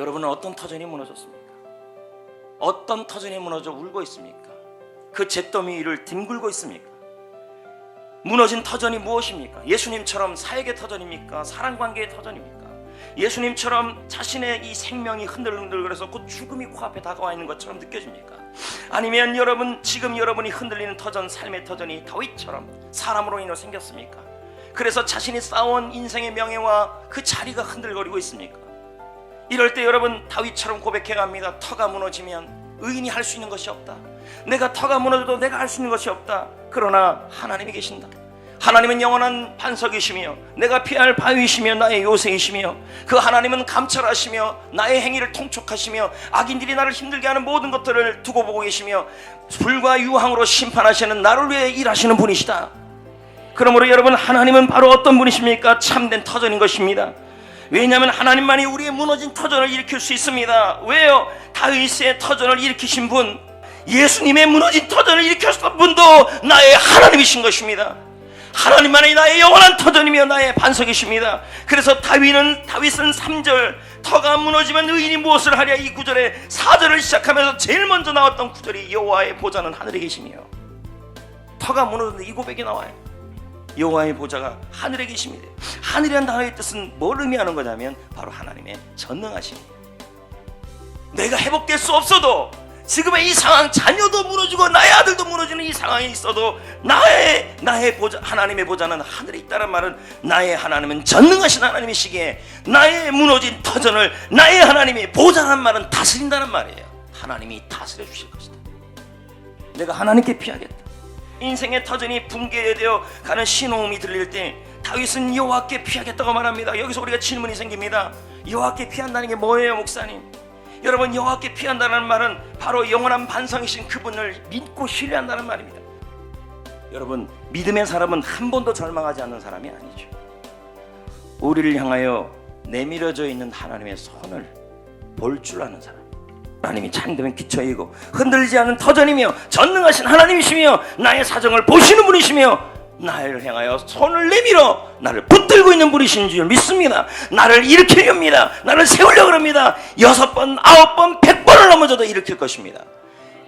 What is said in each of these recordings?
여러분은 어떤 터전이 무너졌습니까? 어떤 터전이 무너져 울고 있습니까? 그 잿더미 위를 뒹굴고 있습니까? 무너진 터전이 무엇입니까? 예수님처럼 사역의 터전입니까? 사랑관계의 터전입니까? 예수님처럼 자신의 이 생명이 흔들흔들거려서 곧 죽음이 코앞에 다가와 있는 것처럼 느껴집니까? 아니면 여러분 지금 여러분이 흔들리는 터전 삶의 터전이 다윗처럼 사람으로 인해 생겼습니까? 그래서 자신이 쌓아온 인생의 명예와 그 자리가 흔들거리고 있습니까? 이럴 때 여러분 다윗처럼 고백해 갑니다. 터가 무너지면 의인이 할 수 있는 것이 없다. 내가 터가 무너져도 내가 할 수 있는 것이 없다. 그러나 하나님이 계신다. 하나님은 영원한 반석이시며 내가 피할 바위이시며 나의 요새이시며 그 하나님은 감찰하시며 나의 행위를 통촉하시며 악인들이 나를 힘들게 하는 모든 것들을 두고 보고 계시며 불과 유황으로 심판하시는 나를 위해 일하시는 분이시다. 그러므로 여러분 하나님은 바로 어떤 분이십니까? 참된 터전인 것입니다. 왜냐하면 하나님만이 우리의 무너진 터전을 일으킬 수 있습니다. 왜요? 다윗의 터전을 일으키신 분, 예수님의 무너진 터전을 일으켰던 분도 나의 하나님이신 것입니다. 하나님만이 나의 영원한 터전이며 나의 반석이십니다. 그래서 다윗은 다윗은 3절 터가 무너지면 의인이 무엇을 하랴 이 구절에 4절을 시작하면서 제일 먼저 나왔던 구절이 여호와의 보좌는 하늘에 계시며 터가 무너졌는데 이 고백이 나와요. 여호와의 보좌가 하늘에 계십니다. 하늘이란 단어의 뜻은 뭘 의미하는 거냐면 바로 하나님의 전능하심이에요. 내가 회복될 수 없어도 지금의 이 상황 자녀도 무너지고 나의 아들도 무너지는 이 상황에 있어도 나의 나의 보좌 하나님의 보좌는 하늘에 있다는 말은 나의 하나님은 전능하신 하나님이시기에 나의 무너진 터전을 나의 하나님이 보좌란 말은 다스린다는 말이에요. 하나님이 다스려 주실 것이다. 내가 하나님께 피하겠다. 인생의 터전이 붕괴되어 가는 신호음이 들릴 때 다윗은 여호와께 피하겠다고 말합니다. 여기서 우리가 질문이 생깁니다. 여호와께 피한다는 게 뭐예요, 목사님? 여러분 여호와께 피한다는 말은 바로 영원한 반성이신 그분을 믿고 신뢰한다는 말입니다. 여러분 믿음의 사람은 한 번도 절망하지 않는 사람이 아니죠. 우리를 향하여 내밀어져 있는 하나님의 손을 볼 줄 아는 사람. 하나님이 창되면 기초이고 흔들리지 않는 터전이며 전능하신 하나님이시며 나의 사정을 보시는 분이시며 나를 향하여 손을 내밀어 나를 붙들고 있는 분이신 줄 믿습니다. 나를 일으키려 합니다. 나를 세우려고 합니다. 여섯 번, 아홉 번, 백 번을 넘어져도 일으킬 것입니다.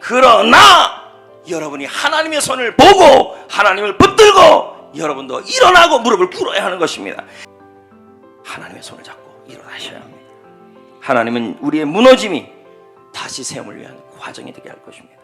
그러나 여러분이 하나님의 손을 보고 하나님을 붙들고 여러분도 일어나고 무릎을 꿇어야 하는 것입니다. 하나님의 손을 잡고 일어나셔야 합니다. 하나님은 우리의 무너짐이 다시 세움을 위한 과정이 되게 할 것입니다.